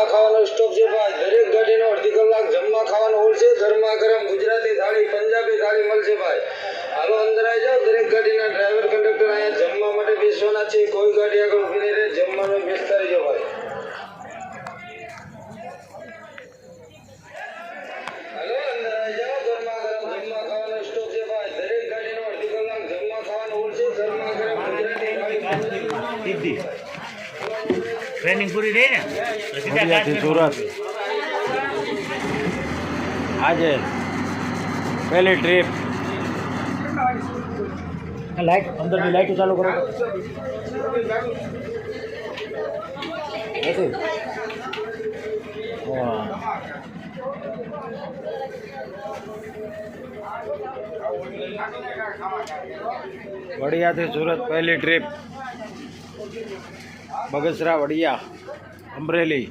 જમવા ખાવાનો સ્ટોક છે ભાઈ. દરેક ગાડીનો અડધી કલાક જમવા ખાવાનો હોલ છે. ગરમા ગરમ ગુજરાતી થાળી, પંજાબી થાળી મળશે ભાઈ. હાલો, અંદર આવી જાઓ. દરેક ગાડીના ડ્રાઈવર કંડક્ટર અહીંયા જમવા માટે બેસવાના છે. કોઈ ગાડી આગળ ઊભી નહીં રહે. જમવાનો બેસતા રહેજો ભાઈ. હાલો ટ્રેનિંગ પૂરી થઈ ને તો સીધા નડિયાદથી કાશ્મીર સુરત આજે પહેલી ટ્રીપ લાઈટ અંદરની લાઈટો ચાલુ કરો નથી વાહ. વડિયાથી સુરત પહેલી ટ્રીપ બગસરા વડિયા અમરેલી.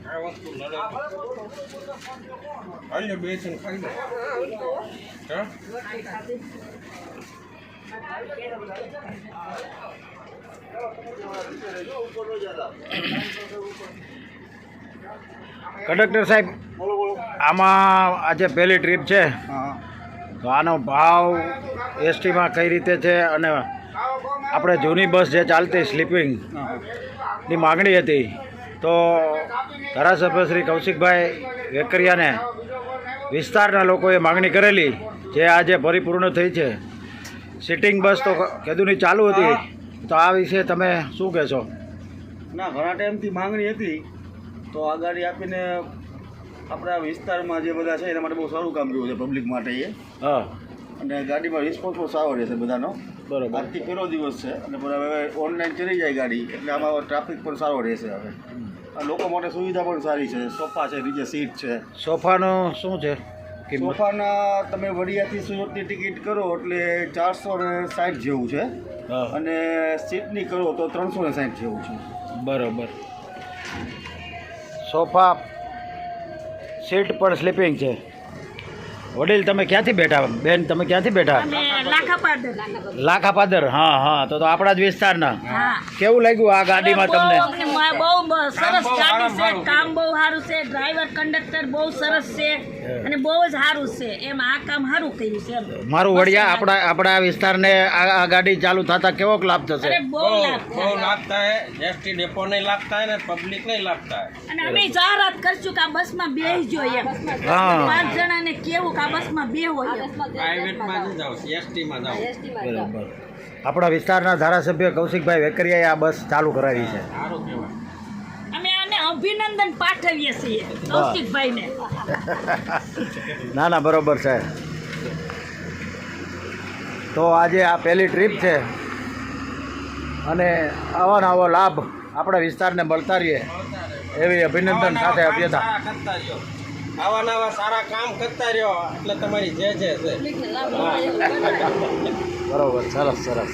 કંડક્ટર સાહેબ આમાં આજે પહેલી ટ્રીપ છે. તો આનો ભાવ એસટીમાં કઈ રીતે છે અને આપણે જૂની બસ જે ચાલતી સ્લીપિંગની માગણી હતી. તો ધારાસભ્ય શ્રી કૌશિકભાઈ વેકરિયાને વિસ્તારના લોકોએ માગણી કરેલી જે આજે પરિપૂર્ણ થઈ છે. સિટિંગ બસ તો કેદુની ચાલુ હતી. તો આ વિશે તમે શું કહેશો? ના ઘણા ટાઈમથી માંગણી હતી. તો આ ગાડી આપીને આપણા વિસ્તારમાં જે બધા છે એના માટે બહુ સારું કામ કર્યું છે પબ્લિક માટે એ. હા. અને ગાડીમાં રિસ્પોન્સ પણ સારો રહેશે બધાનો. બરોબર. આજથી પહેલો દિવસ છે અને બધા હવે ઓનલાઈન ચડી જાય ગાડી એટલે આમાં ટ્રાફિક પણ સારો રહેશે હવે. લોકો માટે સુવિધા પણ સારી છે. સોફા છે નીચે સીટ છે. સોફાનો શું છે? સોફાના તમે વડિયાથી સુરતની ટિકિટ કરો એટલે ચારસો ને સાઠ જેવું છે. અને સીટની કરો તો ત્રણસો ને સાઠ જેવું છે. બરોબર. સોફા સીટ પણ સ્લીપિંગ છે. વડીલ તમે ક્યાંથી બેઠા? બેન તમે ક્યાંથી બેઠા? લાખા પાદર હા હા તો તો આપણા જ વિસ્તારના. કેવું લાગ્યું આ ગાડીમાં તમને? બહુ સરસ ગાડી છે. કામ બહુ સારું છે. ડ્રાઈવર કંડક્ટર બહુ સરસ છે. અને બહુ જ સારું છે. એમ આ કામ સારું કર્યું છે મારું વડિયા આપણા આપણા વિસ્તારને આ ગાડી ચાલુ થતા કેવો લાભ થશે? બહુ લાભ થાય. એસટી ડેપો નહીં લાભ થાય ને પબ્લિક ને લાભ થાય અને અમે જાહેરાત કરશું કે આ બસમાં બેસજો એમ. પાંચ જણાને કેવું આપણા વિસ્તારના ધારાસભ્ય કૌશિકભાઈ વેકરિયાએ આ બસ ચાલુ કરાવી છે. અભિનંદન પાઠવીએ છીએ કૌશિકભાઈને. ના ના બરોબર છે. તો આજે આ પહેલી ટ્રીપ છે. અને આવા આવો લાભ આપણા વિસ્તારને મળતા રહીએ. એવી અભિનંદન સાથે અભ્યતા આવા નવા સારા કામ કરતા રહ્યો એટલે તમારી જે જે છે. બરોબર સરસ સરસ.